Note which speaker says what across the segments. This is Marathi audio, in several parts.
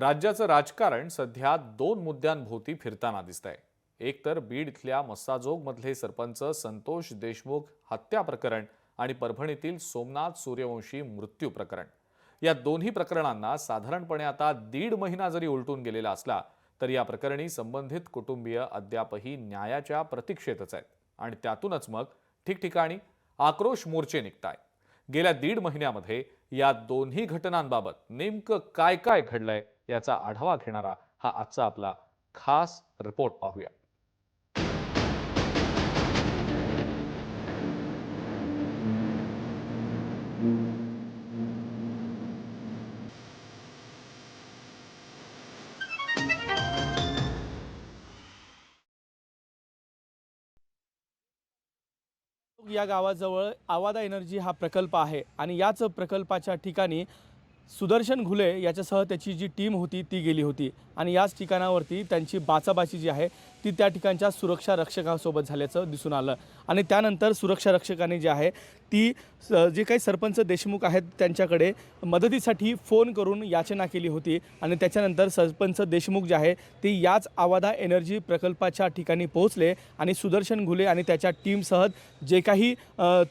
Speaker 1: राज्याचं राजकारण सध्या दोन मुद्द्यांभोवती फिरताना दिसतंय. एक तर बीड इथल्या मस्साजोगमधले सरपंच संतोष देशमुख हत्या प्रकरण आणि परभणीतील सोमनाथ सूर्यवंशी मृत्यू प्रकरण. या दोन्ही प्रकरणांना साधारणपणे आता दीड महिना जरी उलटून गेलेला असला तरी या प्रकरणी संबंधित कुटुंबीय अद्यापही न्यायाच्या प्रतीक्षेतच आहेत. आणि त्यातूनच मग ठिकठिकाणी आक्रोश मोर्चे निघताय गेल्या दीड महिन्यामध्ये या दोन्ही घटनांबाबत नेमकं काय काय घडलंय याचा आढावा घेणारा हा आजचा आपला खास रिपोर्ट पाहूया.
Speaker 2: या गावाजवळ आवादा एनर्जी हा प्रकल्प आहे आणि याच प्रकल्पाच्या ठिकाणी सुदर्शन घुले याच्यासह त्याची जी टीम होती ती गेली होती. आणि याच ठिकाणावरती त्यांची बाचाबाची जी आहे ती त्या ठिकाणच्या सुरक्षा रक्षकांसोबत झाल्याचं दिसून आलं. आणि त्यानंतर सुरक्षा रक्षकाने जे आहे ती स- जे काही सरपंच देशमुख आहेत त्यांच्याकडे मदतीसाठी फोन करून याचना केली होती. आणि त्याच्यानंतर सरपंच देशमुख जे आहे ते याच आवादा एनर्जी प्रकल्पाच्या ठिकाणी पोहोचले आणि सुदर्शन घुले आणि त्याच्या टीमसह जे काही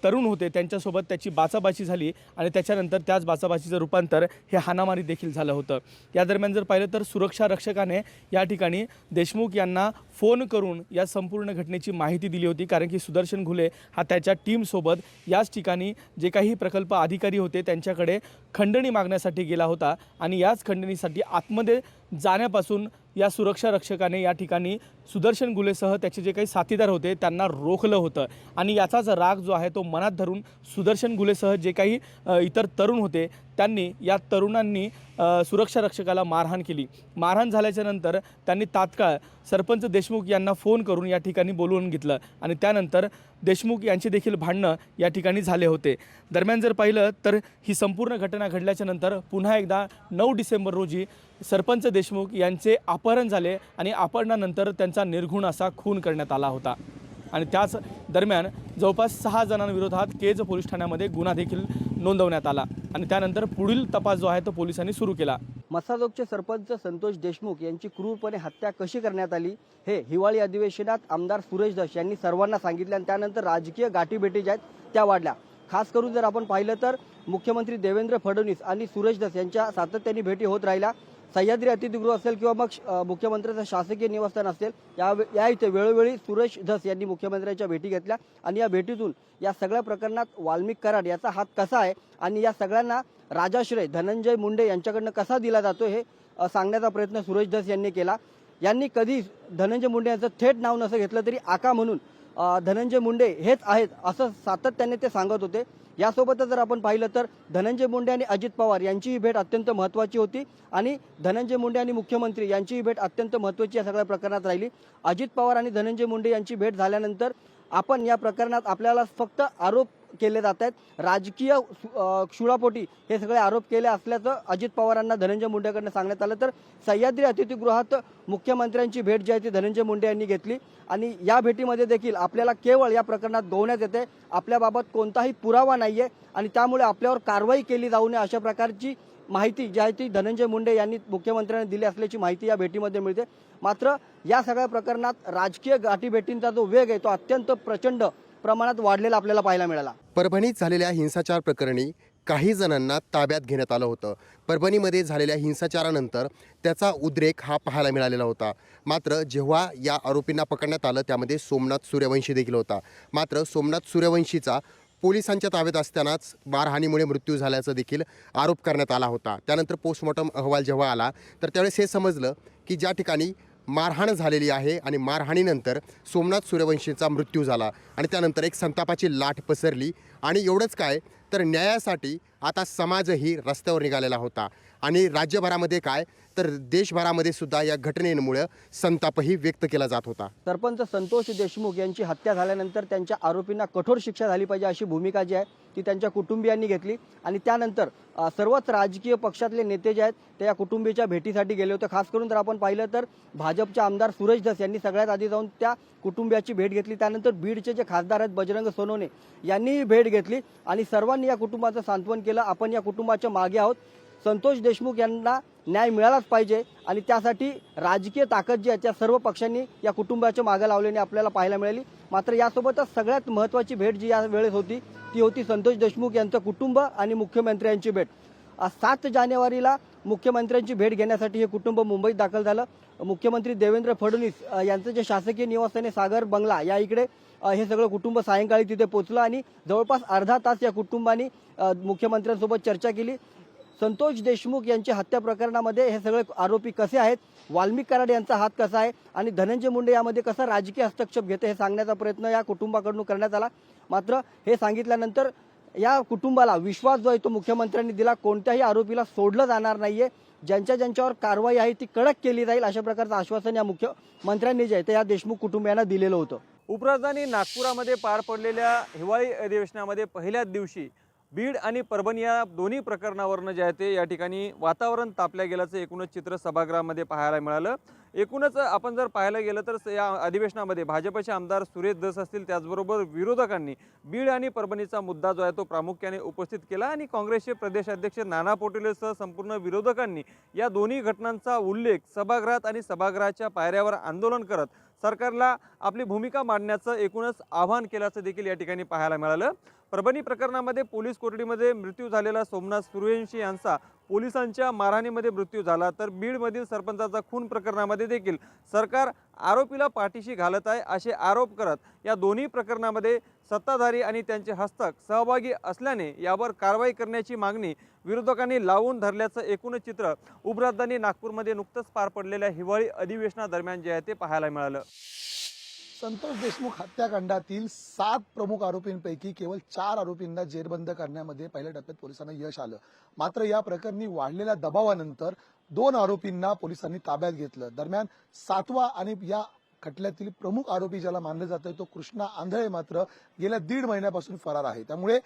Speaker 2: तरुण होते त्यांच्यासोबत त्याची बाचाबाची झाली आणि त्याच्यानंतर त्याच बाचाबाचीचं रूपांतर हे हाणामारी देखील झालं होतं. या दरम्यान जर पाहिलं तर सुरक्षा रक्षकाने या ठिकाणी देशमुख यांना फोन करून या संपूर्ण घटनेची माहिती दिली होती. कारण की सुदर्शन घुले हा त्याच्या टीमसोबत याच ठिकाणी जे काही प्रकल्प अधिकारी होते त्यांच्याकडे खंडणी मागण्यासाठी गेला होता. आणि याच खंडणीसाठी आतमध्ये जाण्यापासून या सुरक्षा रक्षकाने या ठिकाणी सुदर्शन गुलेसह त्याचे जे काही साथीदार होते त्यांना रोखलं होतं. आणि याचाच राग जो आहे तो मनात धरून सुदर्शन गुलेसह जे काही इतर तरुण होते त्यांनी या तरुणांनी सुरक्षा रक्षकाला मारहाण केली. मारहाण झाल्याच्यानंतर त्यांनी तात्काळ सरपंच देशमुख यांना फोन करून या ठिकाणी बोलवून घेतलं आणि त्यानंतर देशमुख यांचे देखील भांडणं या ठिकाणी झाले होते. दरम्यान जर पाहिलं तर ही संपूर्ण घटना घडल्याच्यानंतर पुन्हा एकदा नऊ डिसेंबर रोजी सरपंच देशमुख यांचे आप अपहरण झाले आणि अपहरणानंतर त्यांचा निर्घुण असा खून करण्यात आला होता. आणि त्याच दरम्यान जवळपास सहा जणांविरोधात केज पोलीस ठाण्यामध्ये गुन्हा देखील नोंदवण्यात आला आणि त्यानंतर पुढील तपास जो आहे तो पोलिसांनी सुरू केला.
Speaker 3: मसाजोगचे सरपंच संतोष देशमुख यांची क्रूरपणे हत्या कशी करण्यात आली हे हिवाळी अधिवेशनात आमदार सुरेश दश यांनी सर्वांना सांगितले आणि त्यानंतर राजकीय गाठीभेटी ज्या आहेत त्या वाढल्या. खास करून जर आपण पाहिलं तर मुख्यमंत्री देवेंद्र फडणवीस आणि सुरेश दस यांच्या सातत्याने भेटी होत राहिल्या. सह्याद्री अतिथीगृह असेल किंवा मग अ, मुख्यमंत्र्यांचं शासकीय निवासस्थान असेल या या इथे वेळोवेळी सुरेश धस यांनी मुख्यमंत्र्यांच्या भेटी घेतल्या. आणि या भेटीतून या सगळ्या प्रकरणात वाल्मिक कराड याचा हात कसा आहे आणि या सगळ्यांना राजाश्रय धनंजय मुंडे यांच्याकडनं कसा दिला जातो हे सांगण्याचा प्रयत्न सुरेश धस यांनी केला. यांनी कधी धनंजय मुंडे यांचं थेट नाव नसं घेतलं तरी आका म्हणून धनंजय मुंडे हेच आहेत असं सातत्याने ते सांगत होते. यासोबतच जर आपण पाहिलं तर धनंजय मुंडे आणि अजित पवार यांचीही भेट अत्यंत महत्त्वाची होती. आणि धनंजय मुंडे आणि मुख्यमंत्री यांचीही भेट अत्यंत महत्त्वाची या सगळ्या प्रकरणात राहिली. अजित पवार आणि धनंजय मुंडे यांची भेट झाल्यानंतर आपण या प्रकरणात आपल्याला फक्त आरोप केले जात आहेत. राजकीय शुळापोटी क्षुळापोटी हे सगळे आरोप केले असल्याचं अजित पवारांना धनंजय मुंडेकडनं सांगण्यात आलं. तर सह्याद्री अतिथीगृहात मुख्यमंत्र्यांची भेट जी आहे ती धनंजय मुंडे यांनी घेतली. आणि या भेटीमध्ये देखील आपल्याला केवळ या प्रकरणात गोवण्यात येते. आपल्याबाबत कोणताही पुरावा नाहीये आणि त्यामुळे आपल्यावर कारवाई केली जाऊ नये अशा प्रकारची माहिती जी आहे ती धनंजय मुंडे यांनी मुख्यमंत्र्यांनी दिली असल्याची माहिती या भेटीमध्ये मिळते. मात्र या सगळ्या प्रकरणात राजकीय गाठीभेटींचा जो वेग आहे तो अत्यंत प्रचंड प्रमाणात वाढलेला आपल्याला पाहायला मिळाला.
Speaker 4: परभणीत झालेल्या हिंसाचार प्रकरणी काही जणांना ताब्यात घेण्यात आलं होतं. परभणीमध्ये झालेल्या हिंसाचारानंतर त्याचा उद्रेक हा पाहायला मिळालेला होता. मात्र जेव्हा या आरोपींना पकडण्यात आलं त्यामध्ये सोमनाथ सूर्यवंशी देखील होता. मात्र सोमनाथ सूर्यवंशीचा पोलिसांच्या ताब्यात असतानाच मारहाणीमुळे मृत्यू झाल्याचा देखील आरोप करण्यात आला होता. त्यानंतर पोस्टमॉर्टम अहवाल जेव्हा आला तर त्यावेळेस हे समजलं की ज्या ठिकाणी मारहाण झालेली आहे आणि मारहाणीनंतर सोमनाथ सूर्यवंशीचा मृत्यू झाला आणि त्यानंतर एक संतापाची लाट पसरली. आणि एवढंच काय तर न्यायासाठी आता समाजही रस्त्यावर निघालेला होता. आणि राज्यभरामध्ये काय? तर देशभरामध्ये सुद्धा या घटनेमुळं संतापही व्यक्त केला जात होता.
Speaker 3: सरपंच संतोष देशमुख यांची हत्या झाल्यानंतर त्यांच्या आरोपींना कठोर शिक्षा झाली पाहिजे अशी भूमिका जी आहे ती त्यांच्या कुटुंबियांनी घेतली. आणि त्यानंतर सर्वच राजकीय पक्षातले नेते जे आहेत ते या कुटुंबीच्या भेटीसाठी गेले होते. खास करून जर आपण पाहिलं तर भाजपचे आमदार सुरेश धस यांनी सगळ्यात आधी जाऊन त्या कुटुंबियाची भेट घेतली. त्यानंतर बीडचे जे खासदार आहेत बजरंग सोनवणे यांनीही भेट घेतली. आणि सर्वांनी या कुटुंबाचं सांत्वन केलं. आपण या कुटुंबाच्या मागे आहोत. संतोष देशमुख यांना न्याय मिळालाच पाहिजे आणि त्यासाठी राजकीय ताकद जी आहे त्या सर्व पक्षांनी या कुटुंबाच्या मागे लावल्याने आपल्याला पाहायला मिळाली. मात्र यासोबतच सगळ्यात महत्त्वाची भेट जी या वेळेस होती ती होती संतोष देशमुख यांचं कुटुंब आणि मुख्यमंत्र्यांची भेट. सात जानेवारीला मुख्यमंत्र्यांची भेट घेण्यासाठी हे कुटुंब मुंबईत दाखल झालं. मुख्यमंत्री देवेंद्र फडणवीस यांचं जे शासकीय निवासस्थाने सागर बंगला या इकडे हे सगळं कुटुंब सायंकाळी तिथे पोहोचलं आणि जवळपास अर्धा तास या कुटुंबानी मुख्यमंत्र्यांसोबत चर्चा केली. संतोष देशमुख यांच्या हत्या प्रकरणामध्ये हे सगळे आरोपी कसे आहेत? वाल्मिक कराड यांचा हात कसा आहे? आणि धनंजय मुंडे यामध्ये कसा राजकीय हस्तक्षेप घेते हे सांगण्याचा प्रयत्न या कुटुंबाकडून करण्यात आला. मात्र हे सांगितल्यानंतर या कुटुंबाला विश्वास जो आहे तो मुख्यमंत्र्यांनी दिला. कोणत्याही आरोपीला सोडलं जाणार नाहीये. ज्यांच्या ज्यांच्यावर कारवाई आहे ती कडक केली जाईल अशा प्रकारचं आश्वासन या मुख्यमंत्र्यांनी जे आहे ते या देशमुख कुटुंबियांना दिलेलं होतं.
Speaker 5: उपराजधानी नागपुरामध्ये पार पडलेल्या हिवाळी अधिवेशनामध्ये पहिल्याच दिवशी बीड आणि परभणी या दोन्ही प्रकरणावरनं जे आहे ते या ठिकाणी वातावरण तापल्या गेल्याचं एकूणच चित्र सभागृहामध्ये पाहायला मिळालं. एकूणच आपण जर पाहायला गेलं तर या अधिवेशनामध्ये भाजपचे आमदार सुरेश दस असतील त्याचबरोबर विरोधकांनी बीड आणि परभणीचा मुद्दा जो आहे तो प्रामुख्याने उपस्थित केला आणि काँग्रेसचे प्रदेशाध्यक्ष नाना पटोलेसह संपूर्ण विरोधकांनी या दोन्ही घटनांचा उल्लेख सभागृहात आणि सभागृहाच्या पायऱ्यावर आंदोलन करत सरकारला आपली भूमिका मांडण्याचं एकूणच आवाहन केल्याचं देखील या ठिकाणी पाहायला मिळालं. परभणी प्रकरणामध्ये पोलीस कोठडीमध्ये मृत्यू झालेला सोमनाथ सूर्यवंशी यांचा पोलिसांच्या मारहाणीमध्ये मृत्यू झाला. तर बीडमधील सरपंचाचा खून प्रकरणामध्ये देखील सरकार आरोपीला पाठीशी घालत आहे असे आरोप करत या दोन्ही प्रकरणामध्ये सत्ताधारी आणि त्यांचे हस्तक सहभागी असल्याने यावर कारवाई करण्याची मागणी विरोधकांनी लावून धरल्याचं एकूणच चित्र उपराजधानी नागपूरमध्ये नुकतंच पार पडलेल्या हिवाळी अधिवेशनादरम्यान जे आहे ते पाहायला मिळालं.
Speaker 6: संतोष देशमुख हत्याकांडातील सात प्रमुख आरोपींपैकी केवळ चार आरोपींना जेरबंद करण्यामध्ये पहिल्या टप्प्यात पोलिसांना यश आलं. मात्र या प्रकरणी वाढलेल्या दबावानंतर दोन आरोपींना पोलिसांनी ताब्यात घेतलं. दरम्यान सातवा आणि या खटल्यातील प्रमुख आरोपी ज्याला मानलं जातंय तो कृष्णा आंधळे मात्र गेल्या दीड महिन्यापासून फरार आहे. त्यामुळे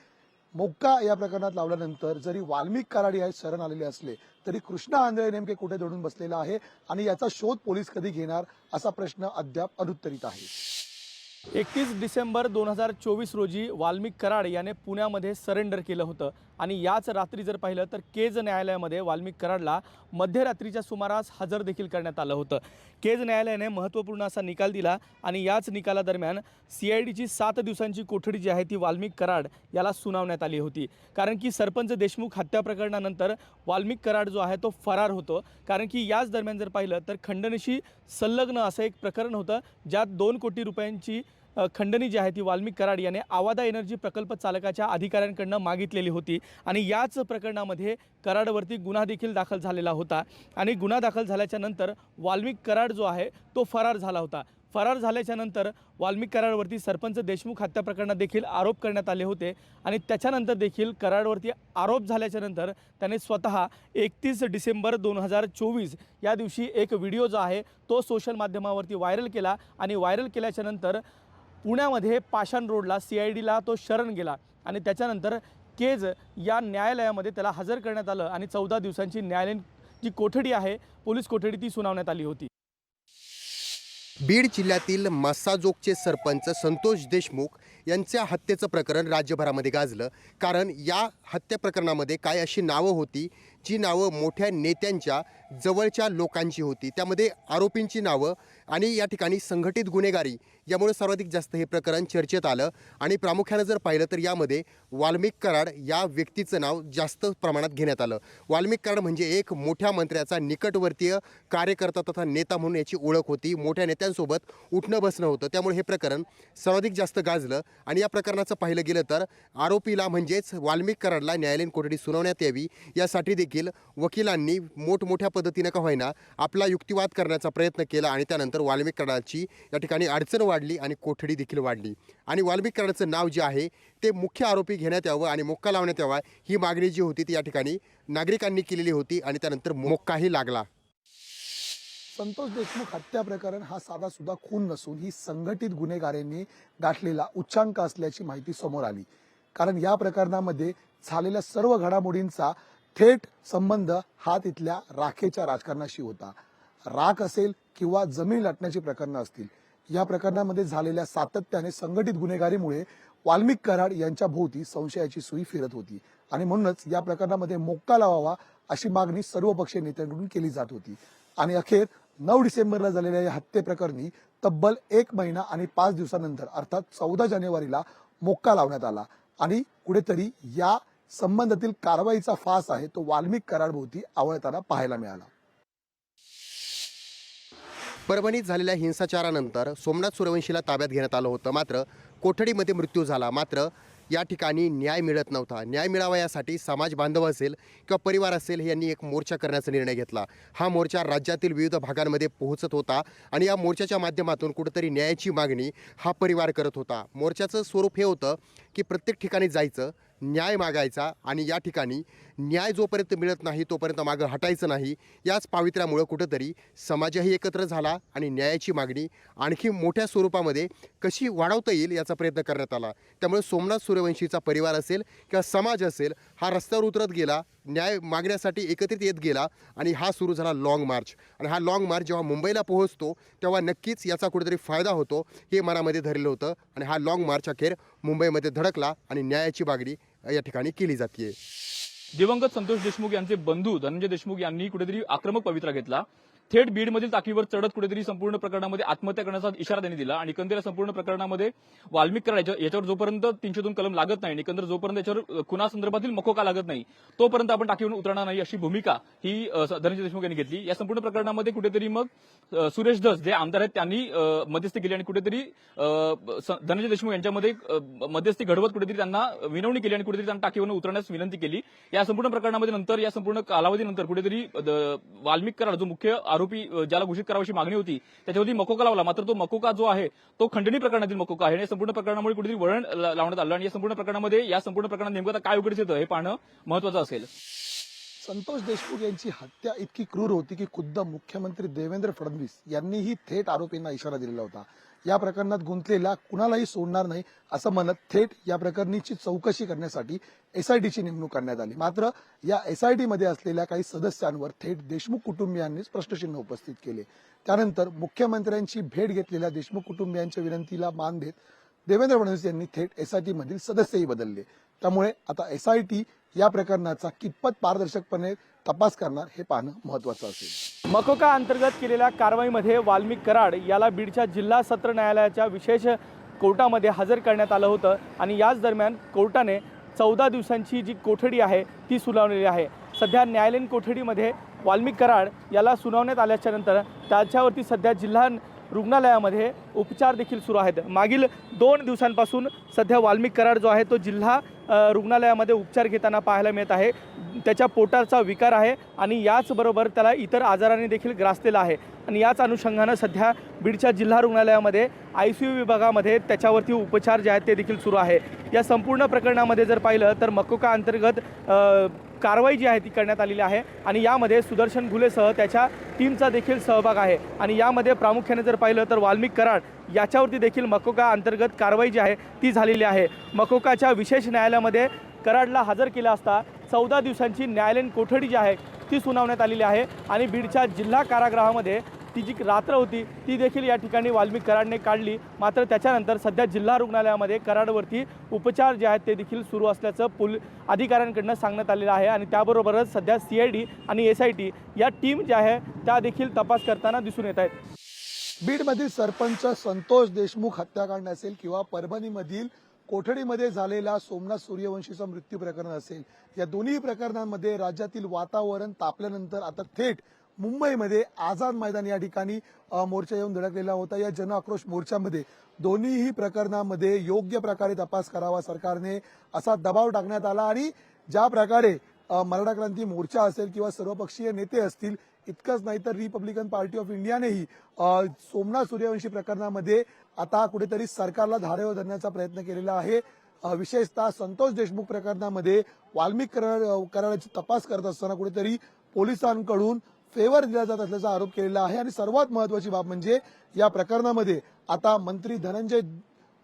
Speaker 6: मोक्का या प्रकरणात लावल्यानंतर जरी वाल्मिक कराड या शरण आलेले असले तरी कृष्णा आंधळे नेमके कुठे दडून बसलेला आहे आणि याचा शोध पोलीस कधी घेणार असा प्रश्न अद्याप अनुत्तरित आहे.
Speaker 2: एकतीस डिसेंबर दोन हजार चोवीस रोजी वाल्मिक कराड याने पुण्यामध्ये सरेंडर केलं होतं. आणि याच रात्री जर पाहिलं तर केज न्यायालयामध्ये वाल्मिक कराडला मध्यरात्रीच्या सुमारास हजर देखील करण्यात आलं होतं. केज न्यायालयाने महत्त्वपूर्ण असा निकाल दिला आणि याच निकालादरम्यान सी आय डीची सात दिवसांची कोठडी जी आहे ती वाल्मिक कराड याला सुनावण्यात आली होती. कारण की सरपंच देशमुख हत्या प्रकरणानंतर वाल्मिक कराड जो आहे तो फरार होतो. कारण की याच दरम्यान जर पाहिलं तर खंडणीशी संलग्न असं एक प्रकरण होतं ज्यात दोन कोटी रुपयांची खंडणी जी आहे ती वाल्मिक कराड याने आवादा एनर्जी प्रकल्प चालकाच्या अधिकाऱ्यांकडनं मागितलेली होती. आणि याच प्रकरणामध्ये कराडवरती गुन्हा देखील दाखल झालेला होता. आणि गुन्हा दाखल झाल्याच्यानंतर वाल्मिक कराड जो आहे तो फरार झाला होता. फरार झाल्याच्यानंतर वाल्मिक कराडवरती सरपंच देशमुख हत्या प्रकरणात देखील आरोप करण्यात आले होते. आणि त्याच्यानंतर देखील कराडवरती आरोप झाल्याच्यानंतर त्याने स्वतः एकतीस डिसेंबर दोन हजार चोवीस या दिवशी एक व्हिडिओ जो आहे तो सोशल माध्यमावरती व्हायरल केला. आणि व्हायरल केल्याच्यानंतर पुण्यामध्ये पाषाण रोडला सी आय डीला तो शरण गेला आणि त्याच्यानंतर केज या न्यायालयामध्ये त्याला हजर करण्यात आलं आणि चौदा दिवसांची न्यायालयीन जी कोठडी आहे पोलीस कोठडी ती सुनावण्यात आली होती.
Speaker 4: बीड जिल्ह्यातील मस्साजोगचे सरपंच संतोष देशमुख यांच्या हत्येचं प्रकरण राज्यभरामध्ये गाजलं. कारण या हत्या प्रकरणामध्ये काय अशी नावं होती जी नावं मोठ्या नेत्यांच्या जवळच्या लोकांची होती. त्यामध्ये आरोपींची नावं आणि या ठिकाणी संघटित गुन्हेगारी यामुळे सर्वाधिक जास्त हे प्रकरण चर्चेत आलं. आणि प्रामुख्यानं जर पाहिलं तर यामध्ये वाल्मिक कराड या व्यक्तीचं नाव जास्त प्रमाणात घेण्यात आलं. वाल्मिक कराड म्हणजे एक मोठ्या मंत्र्याचा निकटवर्तीय कार्यकर्ता तथा नेता म्हणून याची ओळख होती. मोठ्या नेत्यांसोबत उठणं बसणं होतं. त्यामुळे हे प्रकरण सर्वाधिक जास्त गाजलं. आणि या प्रकरणाचं पाहिलं गेलं तर आरोपीला म्हणजेच वाल्मिक कराडला न्यायालयीन कोठडी सुनावण्यात यावी. यासाठी देखील वकिलांनी मोठमोठ्या पद्धतीनं का होईना आपला युक्तिवाद करण्याचा प्रयत्न केला आणि त्यानंतर वाल्मिक कराडाची या ठिकाणी अडचण वाढली आणि कोठडी देखील वाढली. आणि वाल्मिक कराडाचं नाव जे आहे ते मुख्य आरोपी घेण्यात यावं आणि मोक्का लावण्यात यावा ही मागणी जी होती ती या ठिकाणी नागरिकांनी केलेली होती आणि त्यानंतर मोक्काही लागला.
Speaker 6: संतोष देशमुख हत्या प्रकरण हा साधा सुद्धा खून नसून ही संघटित गुन्हेगारांनी गाठलेला उच्चांक असल्याची माहिती समोर आली. कारण या प्रकरणामध्ये झालेल्या सर्व घडामोडींचा थेट संबंध हा तिथल्या राखेच्या राजकारणाशी होता. राख असेल किंवा जमीन लाटण्याची प्रकरणं असतील. या प्रकरणामध्ये झालेल्या सातत्याने संघटित गुन्हेगारीमुळे वाल्मिक कराड यांच्या भोवती संशयाची सुई फिरत होती आणि म्हणूनच या प्रकरणामध्ये मोक्का लावावा अशी मागणी सर्वपक्षीय नेत्यांकडून केली जात होती. आणि अखेर नऊ डिसेंबरला झालेल्या या हत्येप्रकरणी तब्बल एक महिना आणि पाच दिवसानंतर अर्थात चौदा जानेवारीला मोक्का लावण्यात आला. आणि कुठेतरी या संबंधातील कारवाईचा फास आहे तो वाल्मिक करारभोवती आवळताना पाहायला मिळाला.
Speaker 4: परभणीत झालेल्या हिंसाचारानंतर सोमनाथ सूर्यवंशीला ताब्यात घेण्यात आलं होतं. मात्र कोठडीमध्ये मृत्यू झाला. मात्र या ठिकाणी न्याय मिळत नव्हता. न्याय मिळावा यासाठी समाज बांधव असेल किंवा परिवार असेल यांनी एक मोर्चा करण्याचा निर्णय घेतला. हा मोर्चा राज्यातील विविध भागांमध्ये पोहोचत होता आणि या मोर्चाच्या माध्यमातून कुठंतरी न्यायाची मागणी हा परिवार करत होता. मोर्चाचं स्वरूप हे होतं की प्रत्येक ठिकाणी जायचं न्याय मागायचा आणि या ठिकाणी न्याय जोपर्यंत मिळत नाही तोपर्यंत मागं हटायचं नाही. याच पावित्र्यामुळं कुठंतरी समाजही एकत्र झाला आणि न्यायाची मागणी आणखी मोठ्या स्वरूपामध्ये कशी वाढवता येईल याचा प्रयत्न करण्यात आला. त्यामुळे सोमनाथ सूर्यवंशीचा परिवार असेल किंवा समाज असेल हा रस्त्यावर उतरत गेला न्याय मागण्यासाठी एकत्रित येत गेला आणि हा सुरू झाला लाँग मार्च आणि हा लाँग मार्च जेव्हा मुंबईला पोहोचतो तेव्हा नक्कीच याचा कुठेतरी फायदा होतो हे मनामध्ये धरलं होतं. आणि हा लाँग मार्च अखेर मुंबईमध्ये धडकला आणि न्यायाची मागणी या ठिकाणी केली जाते
Speaker 2: दिवंगत संतोष देशमुख यांचे बंधू धनंजय देशमुख यांनी कुठेतरी आक्रमक पवित्रा घेतला. थेट बीडमधील टाकीवर चढत कुठेतरी संपूर्ण प्रकरणामध्ये आत्महत्या करण्याचा इशारा त्यांनी दिला आणि एकंदर या संपूर्ण प्रकरणामध्ये वाल्मिक करायच्या याच्यावर जोपर्यंत तीनशे दोन कलम लागत नाही आणि एकंदर जोपर्यंत याच्यावर खुनासंदर्भातील मकोका लागत नाही तोपर्यंत आपण टाकीवरून उतरणार नाही अशी भूमिका ही धनंजय देशमुख यांनी घेतली. या संपूर्ण प्रकरणामध्ये कुठेतरी मग सुरेश धस जे आमदार आहेत त्यांनी मध्यस्थी केली आणि कुठेतरी धनंजय देशमुख यांच्यामध्ये मध्यस्थी घडवत कुठेतरी त्यांना विनवणी केली आणि कुठेतरी त्यांना टाकीवरून उतरण्यास विनंती केली. या संपूर्ण प्रकरणामध्ये नंतर या संपूर्ण कालावधीनंतर कुठेतरी वाल्मिक कराड जो मुख्य आरोपी ज्याला घोषित करावाची मागणी होती त्याच्यावरती मकोका लावला. मात्र तो मकोका जो आहे तो खंडणी प्रकरणातील मकोका आहे. आणि या संपूर्ण प्रकरणामुळे कुठेतरी वळण लावण्यात आलं. आणि या संपूर्ण प्रकरणामध्ये या संपूर्ण प्रकरणात नेमकं काय उघडीस येतं हे पाहणं महत्वाचं असेल.
Speaker 6: संतोष देशमुख यांची हत्या इतकी क्रूर होती की खुद्द मुख्यमंत्री देवेंद्र फडणवीस यांनीही थेट आरोपींना इशारा दिलेला होता. या प्रकरणात गुंतलेला कुणालाही सोडणार नाही असं म्हणत थेट या प्रकरणीची चौकशी करण्यासाठी एसआयटीची नेमणूक करण्यात आली. मात्र या एसआयटीमध्ये असलेल्या काही सदस्यांवर थेट देशमुख कुटुंबियांनीच प्रश्नचिन्ह उपस्थित केले. त्यानंतर मुख्यमंत्र्यांची भेट घेतलेल्या देशमुख कुटुंबियांच्या विनंतीला मान देत देवेंद्र फडणवीस यांनी थेट एसआयटी मधील सदस्यही बदलले. त्यामुळे आता एसआयटी या प्रकरणाचा कितपत पारदर्शकपणे तपास करणार हे पाहणं महत्वाचं असेल.
Speaker 2: मकोका अंतर्गत केलेल्या कारवाईमध्ये वाल्मिक कराड याला बीडच्या जिल्हा सत्र न्यायालयाच्या विशेष कोर्टामध्ये हजर करण्यात आलं होतं आणि याच दरम्यान कोर्टाने चौदा दिवसांची जी कोठडी आहे ती सुनावलेली आहे. सध्या न्यायालयीन कोठडीमध्ये वाल्मिक कराड याला सुनावण्यात आल्याच्यानंतर त्याच्यावरती सध्या जिल्हा रुग्णालयामध्ये उपचार देखील सुरू आहेत. मागील दोन दिवसांपासून सध्या वाल्मिक कराड जो आहे तो जिल्हा रुग्णालयामध्ये उपचार घेताना पाहायला मिळत आहे. त्याच्या पोटाचा विकार आहे आणि याचबरोबर त्याला इतर आजारांनी देखील ग्रासलेला आहे. आणि याच अनुषंगानं सध्या बीडच्या जिल्हा रुग्णालयामध्ये आय सी यू विभागामध्ये त्याच्यावरती उपचार जे आहेत ते देखील सुरू आहे. या संपूर्ण प्रकरणामध्ये जर पाहिलं तर मकोका अंतर्गत कारवाई जी आहे ती करण्यात आलेली आहे आणि यामध्ये सुदर्शन घुलेसह त्याच्या टीमचा देखील सहभाग आहे. आणि यामध्ये प्रामुख्याने जर पाहिलं तर वाल्मिक कराड याच्यावरती देखील मकोका अंतर्गत कारवाई जी आहे ती झालेली आहे. मकोकाच्या विशेष न्यायालयामध्ये कराडला हजर केला असता चौदा दिवसांची न्यायालयीन कोठडी जी आहे ती सुनावण्यात आलेली आहे. आणि बीडच्या जिल्हा कारागृहामध्ये ती जी रात्र होती ती देखील या ठिकाणी वाल्मिक कराडने काढली. मात्र त्याच्यानंतर सध्या जिल्हा रुग्णालयामध्ये कराडवरती उपचार जे आहेत ते देखील सुरू असल्याचं पोल अधिकाऱ्यांकडनं सांगण्यात आलेलं आहे. आणि त्याबरोबरच सध्या सी आय डी आणि एस आय टी या टीम ज्या आहे त्या देखील तपास करताना दिसून येत आहेत.
Speaker 6: बीडमधील सरपंच संतोष देशमुख हत्याकांड असेल किंवा परभणीमधील कोठडीमध्ये झालेला सोमनाथ सूर्यवंशीचा मृत्यू प्रकरण असेल या दोन्ही प्रकरणांमध्ये राज्यातील वातावरण तापल्यानंतर आता थेट मुंबईमध्ये आझाद मैदान या ठिकाणी मोर्चा येऊन धडकलेला होता. या जन आक्रोश मोर्चामध्ये दोन्हीही प्रकरणामध्ये योग्य प्रकारे तपास करावा सरकारने असा दबाव टाकण्यात आला आणि ज्या प्रकारे मराठा क्रांती मोर्चा असेल किंवा सर्वपक्षीय नेते असतील इतकंच नाही तर रिपब्लिकन पार्टी ऑफ इंडियानेही सोमनाथ सूर्यवंशी प्रकरणामध्ये आता कुठेतरी सरकारला धारेवर धरण्याचा प्रयत्न केलेला आहे. विशेषतः संतोष देशमुख प्रकरणामध्ये वाल्मिक कराड कराडाची तपास करत असताना कुठेतरी पोलिसांकडून फेवर दिला जात असल्याचा आरोप केलेला आहे. आणि सर्वात महत्वाची बाब म्हणजे या प्रकरणामध्ये आता मंत्री धनंजय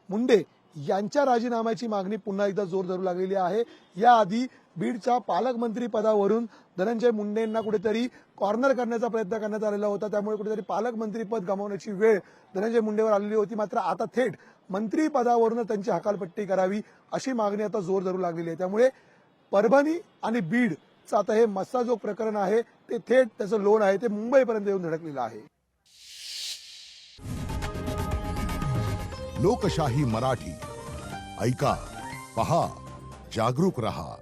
Speaker 6: मुंडे यांच्या राजीनाम्याची मागणी पुन्हा एकदा जोर धरू लागलेली आहे. याआधी बीडच्या पालकमंत्री पदावरून धनंजय मुंडेंना कुठेतरी कॉर्नर करण्याचा प्रयत्न करण्यात आलेला होता. त्यामुळे कुठेतरी पालकमंत्री पद गमावण्याची वेळ धनंजय मुंडेवर आलेली होती. मात्र आता थेट मंत्री पदावरून त्यांची हकालपट्टी करावी अशी मागणी आता जोर धरू लागलेली आहे. त्यामुळे परभणी आणि बीड चं आता हे मस्साजोग प्रकरण आहे ते थेट त्याचं लोन आहे ते मुंबईपर्यंत येऊन धडकलेलं आहे.
Speaker 7: लोकशाही मराठी. ऐका पहा जागरूक रहा.